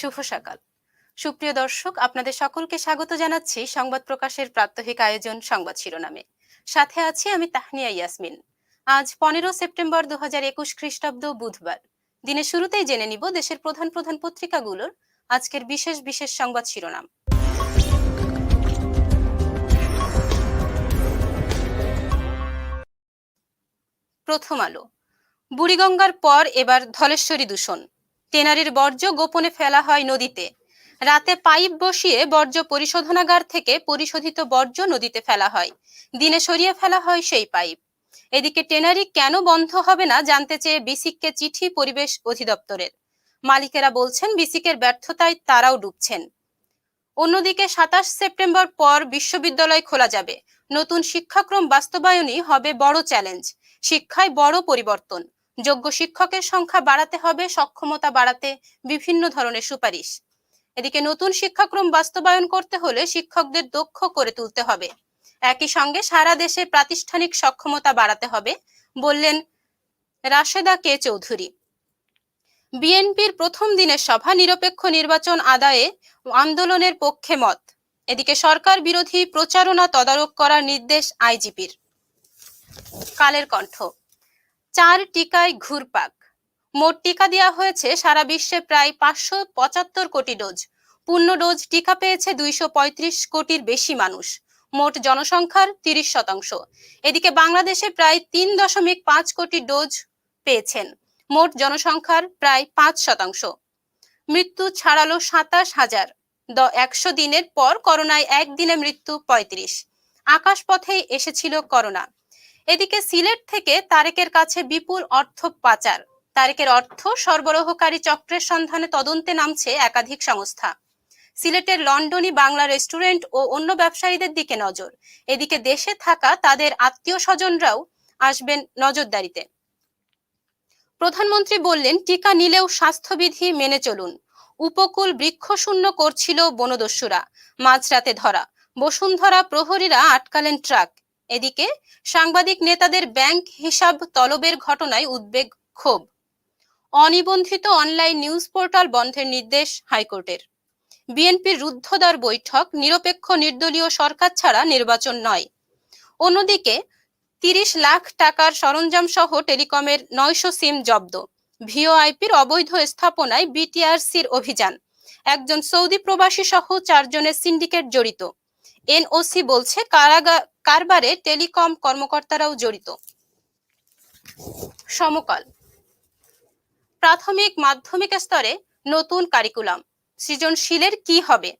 শুভ সকাল। সুপ্রিয় দর্শক, আপনাদের সকলকে স্বাগত জানাচ্ছি সংবাদ প্রকাশের প্রাত্যহিক আয়োজন সংবাদ শিরোনামে। সাথে আছি আমি তাহনিয়া ইয়াসমিন। আজ পনেরো সেপ্টেম্বর দু হাজার একুশ খ্রিস্টাব্দ বুধবার। দিনের শুরুতেই জেনে নিব দেশের প্রধান প্রধান পত্রিকাগুলোর আজকের বিশেষ বিশেষ সংবাদ শিরোনাম। প্রথম আলো। বুড়িগঙ্গার পর এবার ধলেশ্বরী দূষণ। টেনারির বর্জ্য গোপনে ফেলা হয় নদীতে। রাতে পাইপ বসিয়ে বর্জ্য পরিশোধনাগার থেকে পরিশোধিত বর্জ্য নদীতে ফেলা হয়। দিনে সরিয়ে ফেলা হয় সেই পাইপ। এদিকে টেনারি কেন বন্ধ হবে না জানতে চেয়ে বিসিককে চিঠি পরিবেশ অধিদপ্তরের। মালিকেরা বলছেন, বিসিকের ব্যর্থতায় তারাও ডুবছেন। অন্যদিকে সাতাশ সেপ্টেম্বর পর বিশ্ববিদ্যালয় খোলা যাবে। নতুন শিক্ষাক্রম বাস্তবায়নই হবে বড় চ্যালেঞ্জ। শিক্ষায় বড় পরিবর্তন। যোগ্য শিক্ষকের সংখ্যা বাড়াতে হবে, সক্ষমতা বাড়াতে বিভিন্ন ধরনের সুপারিশ। এদিকে নতুন শিক্ষাক্রম বাস্তবায়ন করতে হলে শিক্ষকদের দক্ষ করে তুলতে হবে। একই সঙ্গে সারা দেশে প্রাতিষ্ঠানিক সক্ষমতা বাড়াতে হবে, বললেন রাশেদা কে চৌধুরী। বিএনপির প্রথম দিনের সভা নিরপেক্ষ নির্বাচন আদায়ে আন্দোলনের পক্ষে মত। এদিকে সরকার বিরোধী প্রচারণা তদারক করার নির্দেশ আইজিপির। কালের কণ্ঠ। চার টিকায় ঘুরপাক। মোট টিকা দেওয়া হয়েছে সারা বিশ্বে প্রায় পাঁচশো পঁচাত্তর কোটি ডোজ। পূর্ণ ডোজ টিকা পেয়েছে দুইশো পঁয়ত্রিশ কোটির বেশি মানুষ। মোট জনসংখ্যার তিরিশ শতাংশ। এদিকে বাংলাদেশে প্রায় তিন দশমিক পাঁচ কোটি ডোজ পেয়েছেন। মোট জনসংখ্যার প্রায় পাঁচ শতাংশ। মৃত্যু ছাড়ালো সাতাশ হাজার। দ একশো দিনের পর করোনায় একদিনে মৃত্যু পঁয়ত্রিশ। আকাশপথেই এসেছিল করোনা। এদিকে সিলেট থেকে তারেকের কাছে বিপুল অর্থ পাচার। তারেকের অর্থ সরবরাহকারী চক্রের সন্ধানে তদন্তে নামছে একাধিক সংস্থা। সিলেটের লন্ডনী বাংলা রেস্টুরেন্ট ও অন্য ব্যবসায়ীদের দিকে নজর। এদিকে দেশে থাকা তাদের আত্মীয় স্বজনরাও আসবেন নজরদারিতে। প্রধানমন্ত্রী বললেন, টিকা নিলেও স্বাস্থ্যবিধি মেনে চলুন। উপকূল বৃক্ষশূন্য করছিল বনদস্যুরা। মাঝরাতে ধরা। বসুন্ধরা প্রহরীরা আটকালেন ট্রাক। এদিকে সাংবাদিক নেতাদের ব্যাংক হিসাব তলবের ঘটনায় উদ্বেগ ক্ষোভ। অনিবন্ধিত অনলাইন নিউজ পোর্টাল বন্ধের নির্দেশ হাইকোর্টের। বিএনপির রুদ্ধদ্বার বৈঠক নিরপেক্ষ নির্দলীয় সরকার ছাড়া নির্বাচন নয়। অন্যদিকে তিরিশ লাখ টাকার সরঞ্জাম সহ টেলিকমের নয়শো সিম জব্দ। ভিওআইপির অবৈধ স্থাপনায় বিটিআরসির অভিযান। একজন সৌদি প্রবাসী সহ চারজনের সিন্ডিকেট জড়িত। এনওসি বলছে কারবারে টেলিকম কর্মকর্তারাও জড়িত। সমকাল। প্রাথমিক মাধ্যমিক স্তরে নতুন কারিকুলাম। সৃজনশীলের কি হবে?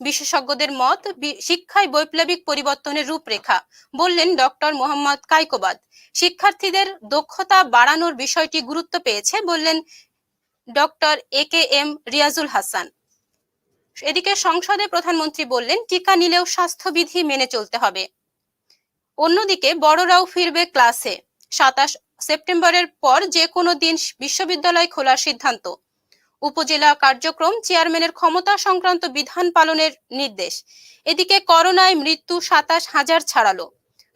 বিশেষজ্ঞদের মত শিক্ষায় বৈপ্লবিক পরিবর্তনের রূপরেখা, বললেন ডক্টর মোহাম্মদ কাইকোবাদ। শিক্ষার্থীদের দক্ষতা বাড়ানোর বিষয়টি গুরুত্ব পেয়েছে, বললেন doctor A K M Riazul Hasan. এদিকে সংসদে প্রধানমন্ত্রী বললেন, টিকা নিলেও স্বাস্থ্যবিধি মেনে চলতে হবে। অন্যদিকে বড়রাও ফিরবে ক্লাসে। সাতাশ সেপ্টেম্বরের পর যে কোনো দিন বিশ্ববিদ্যালয় খোলার সিদ্ধান্ত। উপজেলা কার্যক্রম চেয়ারম্যানের ক্ষমতা সংক্রান্ত বিধান পালনের নির্দেশ। এদিকে করোনায় মৃত্যু সাতাশ হাজার ছাড়ালো।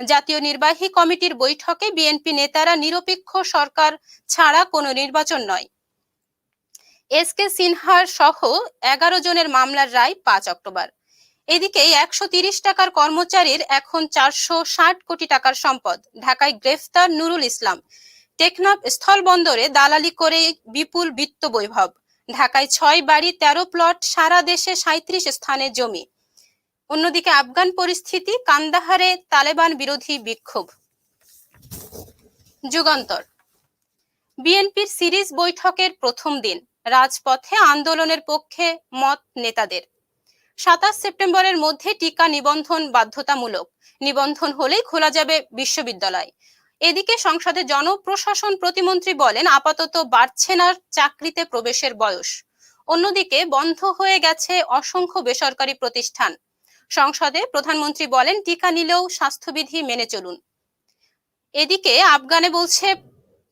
জাতীয় নির্বাহী কমিটির বৈঠকে বিএনপি নেতারা নিরপেক্ষ সরকার ছাড়া কোনো নির্বাচন নয়। এস কে সিনহার সহ এগারো জনের মামলার রায় পাঁচ অক্টোবর। এদিকে একশো তিরিশ টাকার কর্মচারীর এখন চারশো ষাট কোটি টাকার সম্পদ। ঢাকায় গ্রেফতার নুরুল ইসলাম। টেকনাফ স্থলবন্দরে দালালি করে বিপুল বিত্ত বৈভব। ঢাকায় ছয় বাড়ি, তেরো প্লট, সারা দেশে সাঁত্রিশ স্থানে জমি। অন্যদিকে আফগান পরিস্থিতি, কান্দাহারে তালেবান বিরোধী বিক্ষোভ। যুগান্তর। বিএনপির সিরিজ বৈঠকের প্রথম দিন। রাজপথে আন্দোলনের পক্ষে মত নেতাদের। সাতাশ সেপ্টেম্বরের মধ্যে টিকা নিবন্ধন বাধ্যতামূলক। নিবন্ধন হলেই খোলা যাবে বিশ্ববিদ্যালয়। এদিকে সংসদে জনপ্রশাসন প্রতিমন্ত্রী বলেন, আপাতত বাড়ছে না চাকরিতে প্রবেশের বয়স। অন্যদিকে বন্ধ হয়ে গেছে অসংখ্য বেসরকারি প্রতিষ্ঠান। সংসদে প্রধানমন্ত্রী বলেন, টিকা নিলেও স্বাস্থ্যবিধি মেনে চলুন। এদিকে আফগানে বলছে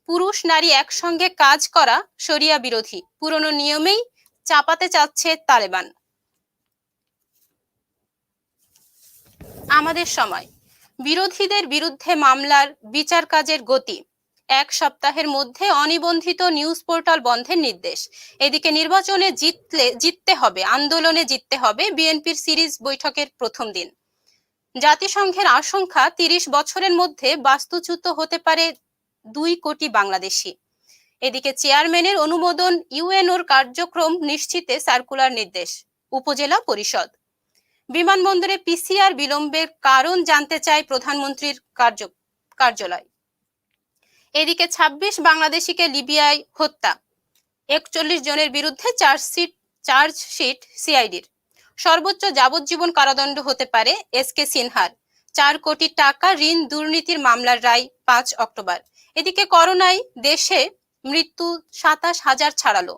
পুরুষ নারী একসঙ্গে কাজ করা শরিয়া বিরোধী। পুরনো নিয়মেই চাপাতে চাচ্ছে তালেবান। আমাদের সময়। বিরোধীদের বিরুদ্ধে মামলার বিচার কাজের গতি। এক সপ্তাহের মধ্যে অনিবন্ধিত নিউজ পোর্টাল বন্ধের নির্দেশ। এদিকে নির্বাচনে জিতলে, জিততে হবে, আন্দোলনে জিততে হবে বিএনপির সিরিজ বৈঠকের প্রথম দিন। জাতিসংঘের আশঙ্কা তিরিশ বছরের মধ্যে বাস্তুচ্যুত হতে পারে দুই কোটি বাংলাদেশি। এদিকে চেয়ারম্যানের অনুমোদন ইউএনওর কার্যক্রম নিশ্চিতে সার্কুলার নির্দেশ, উপজেলা পরিষদ। বিমানবন্দরে পিসিআর বিলম্বের কারণ জানতে চায় প্রধানমন্ত্রীর কার্য, কার্যালয়। এদিকে ২৬ বাংলাদেশিকে লিবিয়ায় হত্যা, একচল্লিশ জনের বিরুদ্ধে চার্জশিট চার্জশিট সিআইডির। সর্বোচ্চ যাবজ্জীবন কারাদণ্ড হতে পারে এস কে সিনহার। চার কোটি টাকা ঋণ দুর্নীতির মামলার রায় পাঁচ অক্টোবর। এদিকে করোনায় দেশে মৃত্যু সাতাশ হাজার ছাড়ালো।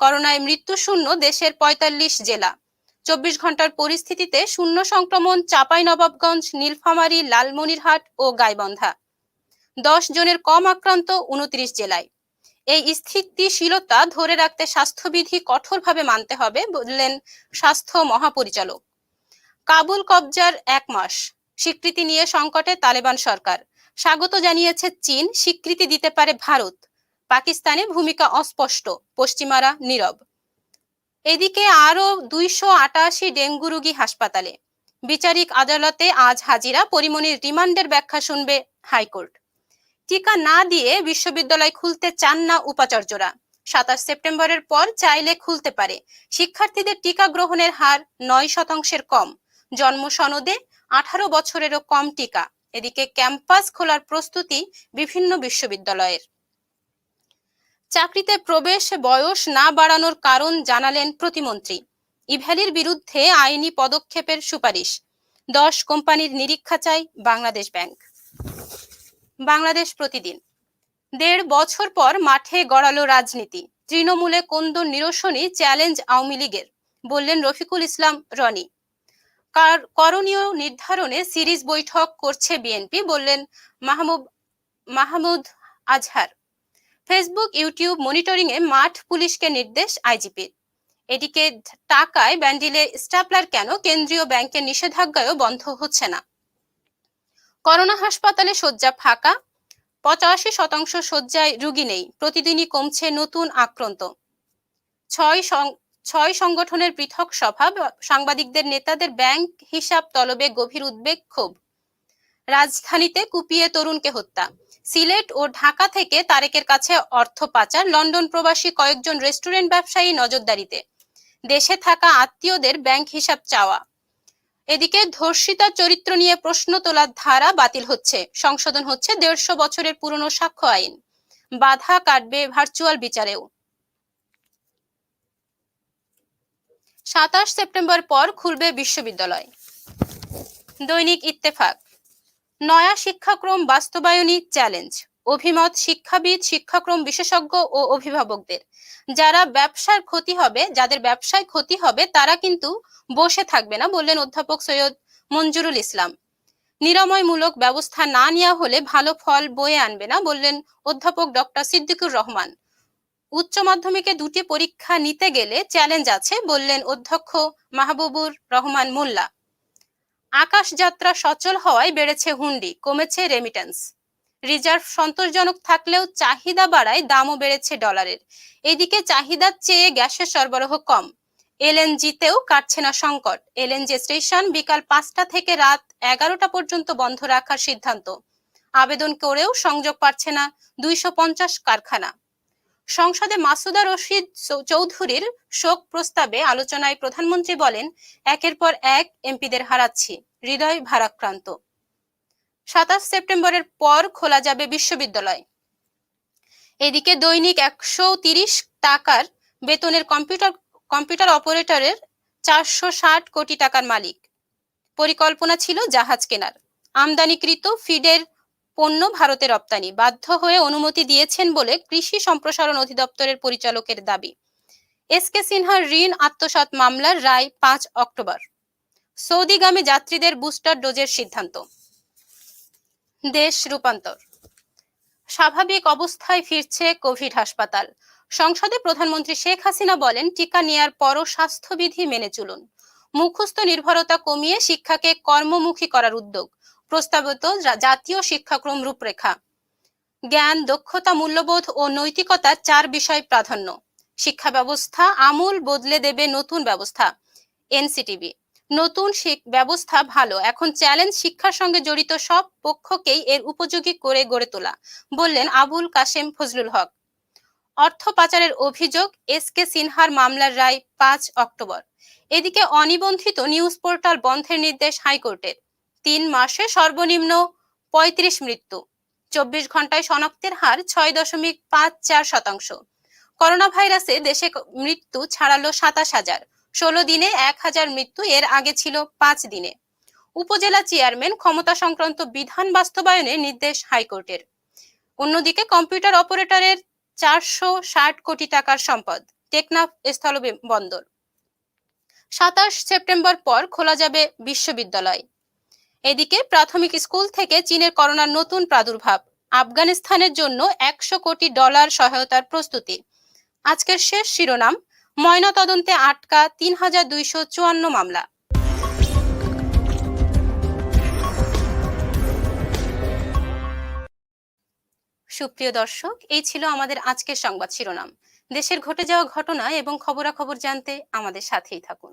করোনায় মৃত্যু শূন্য দেশের পঁয়তাল্লিশ জেলা। চব্বিশ ঘণ্টার পরিস্থিতিতে শূন্য সংক্রমণ চাপাই নবাবগঞ্জ, নীলফামারী, লালমনিরহাট ও গাইবন্ধা। দশ জনের কম আক্রান্ত উনত্রিশ জেলায়। এই স্থিতিশীলতা ধরে রাখতে স্বাস্থ্যবিধি কঠোরভাবে মানতে হবে বললেন স্বাস্থ্য মহাপরিচালক। কাবুল কবজার এক মাস। স্বীকৃতি নিয়ে সংকটে তালেবান সরকার। স্বাগত জানিয়েছে চীন, স্বীকৃতি দিতে পারে ভারত। পাকিস্তানে ভূমিকা অস্পষ্ট, পশ্চিমারা নীরব। এদিকে আরও দুইশো আটাশি ডেঙ্গু রোগী হাসপাতালে। বিচারিক আদালতে আজ হাজিরা পরিমণির রিমান্ডের ব্যাখ্যা শুনবে হাইকোর্ট। টিকা না দিয়ে বিশ্ববিদ্যালয় খুলতে চান না উপাচার্যরা। সাতাশ সেপ্টেম্বরের পর চাইলে খুলতে পারে। শিক্ষার্থীদের টিকা গ্রহণের হার নয় শতাংশের কম। জন্ম সনদে আঠারো বছরেরও কম টিকা। এদিকে ক্যাম্পাস খোলার প্রস্তুতি বিভিন্ন বিশ্ববিদ্যালয়ের। চাকরিতে প্রবেশ বয়স না বাড়ানোর কারণ জানালেন প্রতিমন্ত্রী। ইভ্যালির বিরুদ্ধে আইনি পদক্ষেপের সুপারিশ। দশ কোম্পানির নিরীক্ষা চাই বাংলাদেশ ব্যাংক। বাংলাদেশ প্রতিদিন। দেড় বছর পর মাঠে গড়ালো রাজনীতি। তৃণমূলে কোন্দন নিরসনই চ্যালেঞ্জ আওয়ামী লীগের, বললেন রফিকুল ইসলাম রনি। করণীয় নির্ধারণে সিরিজ বৈঠক করছে বিএনপি, বললেন Mahmub Mahmud Azhar. Facebook, YouTube monitoring এ মাঠ পুলিশকে নির্দেশ আইজিপির এদিকে টাকায় ব্যান্ডিলে স্টাপলার কেন কেন্দ্রীয় ব্যাংকের নিষেধাজ্ঞায়ও বন্ধ হচ্ছে না। করোনা হাসপাতালে শয্যা ফাঁকা, পঁচাশি শতাংশ শয্যায় রুগী নেই, প্রতিদিনই কমছে নতুন আক্রান্ত। ছয় ছয় সংগঠনের পৃথক সভা, সাংবাদিকদের নেতাদের ব্যাংক হিসাব তলবে গভীর উদ্বেগ ক্ষোভ। রাজধানীতে কুপিয়ে তরুণকে হত্যা। সিলেট ও ঢাকা থেকে তারেকের কাছে অর্থ পাচার, লন্ডন প্রবাসী কয়েকজন রেস্টুরেন্ট ব্যবসায়ী নজরদারিতে। দেশে থাকা আত্মীয়দের ব্যাংক হিসাব চাওয়া। এদিকে ধর্ষিতা চরিত্র নিয়ে প্রশ্ন তোলার ধারা বাতিল হচ্ছে। সংশোধন হচ্ছে দেড়শো বছরের পুরনো সাক্ষ্য আইন। বাধা কাটবে ভার্চুয়াল বিচারেও। সাতাশ সেপ্টেম্বর পর খুলবে বিশ্ববিদ্যালয়। দৈনিক ইত্তেফাক, নয়া শিক্ষাক্রম বাস্তবায়নী চ্যালেঞ্জ, অভিমত শিক্ষাবিদ, শিক্ষাক্রম বিশেষজ্ঞ ও অভিভাবকদের। যারা ব্যবসার ক্ষতি হবে, যাদের ব্যবসায় ক্ষতি হবে, তারা কিন্তু বসে থাকবে না বললেন অধ্যাপক সৈয়দ মঞ্জুরুল ইসলাম। নিরাময়মূলক ব্যবস্থা না নেওয়া হলে ভালো ফল বয়ে আনবে না বললেন অধ্যাপক ডক্টর সিদ্দিকুর রহমান। উচ্চ মাধ্যমিকে দুটি পরীক্ষা নিতে গেলে চ্যালেঞ্জ আছে বললেন অধ্যক্ষ মাহবুবুর রহমান মোল্লা। আকাশ যাত্রা সচল হওয়ায় বেড়েছে হুন্ডি, কমেছে রেমিটেন্স রিজার্ভ সন্তোষজনক থাকলেও চাহিদা বাড়ায়, দামও বেড়েছে ডলারের এদিকে চাহিদার চেয়ে গ্যাসের সরবরাহ কম। এলএনজিতেও কাটছে না সংকট। এলএনজি স্টেশন বিকাল পাঁচটা থেকে রাত এগারোটা পর্যন্ত বন্ধ রাখার সিদ্ধান্ত। আবেদন করেও সংযোগ পাচ্ছে না দুইশো পঞ্চাশ কারখানা। সংসদে মাসুদা রশিদ চৌধুরীর শোক প্রস্তাবে আলোচনায় প্রধানমন্ত্রী বলেন, একের পর এক এমপিদের হারাচ্ছি, হৃদয় ভারাক্রান্ত। সাতাশ সেপ্টেম্বরের পর খোলা যাবে বিশ্ববিদ্যালয়। এদিকে দৈনিক একশো টাকার বেতনের কম্পিউটার কম্পিউটার অপারেটরের চারশো ষাট কোটি টাকার মালিক। পরিকল্পনা ছিল জাহাজ কেনার। আমদানিকৃত ফিডের পণ্য ভারতে রপ্তানি। বাধ্য হয়ে অনুমতি দিয়েছেন বলে কৃষি সম্প্রসারণ অধিদপ্তরের পরিচালকের দাবি। এস কে সিনহার ঋণ আত্মসাত মামলার রায় পাঁচ অক্টোবর। সৌদিগামী যাত্রীদের বুস্টার ডোজের সিদ্ধান্ত। দেশ রূপান্তর। স্বাভাবিক অবস্থায় ফিরছে কোভিড হাসপাতাল। সংসদে প্রধানমন্ত্রী শেখ হাসিনা বলেন, টিকা নেয়ার পরও স্বাস্থ্যবিধি মেনে চলুন। মুখস্থ নির্ভরতা কমিয়ে শিক্ষাকে কর্মমুখী করার উদ্যোগ। প্রস্তাবিত জাতীয় শিক্ষাক্রম রূপরেখা। জ্ঞান, দক্ষতা, মূল্যবোধ ও নৈতিকতার চার বিষয় প্রাধান্য। শিক্ষা ব্যবস্থা আমূল বদলে দেবে নতুন ব্যবস্থা এনসিটিভি নতুন ব্যবস্থা ভালো। এখন চ্যালেঞ্জ শিক্ষার সঙ্গে জড়িত সব পক্ষকেই এর উপযোগী করে গড়ে তোলা, বললেন আবুল কাশেম ফজলুল হক। অর্থ পাচারের অভিযোগ, এস কে সিনহার মামলার রায় পাঁচ অক্টোবর। এদিকে অনিবন্ধিত নিউজ পোর্টাল বন্ধের নির্দেশ হাইকোর্টের। তিন মাসে সর্বনিম্ন পঁয়ত্রিশ মৃত্যু। চব্বিশ ঘন্টায় শনাক্তের হার ছয় দশমিক পাঁচ চার শতাংশ। করোনা ভাইরাসে দেশে মৃত্যু ছাড়ালো সাতাশ হাজার। ষোলো দিনে এক হাজার মৃত্যু, এর আগে ছিল পাঁচ দিনে। উপজেলা চেয়ারম্যান ক্ষমতা সংক্রান্ত বিধান বাস্তবায়নে নির্দেশ হাইকোর্টের। অন্যদিকে কম্পিউটার অপারেটরের চারশো ষাট কোটি টাকার সম্পদ, টেকনাফ স্থল বন্দর। সাতাশ সেপ্টেম্বর পর খোলা যাবে বিশ্ববিদ্যালয়। এদিকে প্রাথমিক স্কুল থেকে চীনের করোনার নতুন প্রাদুর্ভাব। আফগানিস্তানের জন্য একশো কোটি ডলার সহায়তার প্রস্তুতি। আজকের শেষ শিরোনাম, ময়নাতদন্তে আটকা তিন হাজার দুইশো চুয়ান্ন মামলা। সুপ্রিয় দর্শক, এই ছিল আমাদের আজকের সংবাদ শিরোনাম। দেশের ঘটে যাওয়া ঘটনা এবং খবরাখবর জানতে আমাদের সাথেই থাকুন।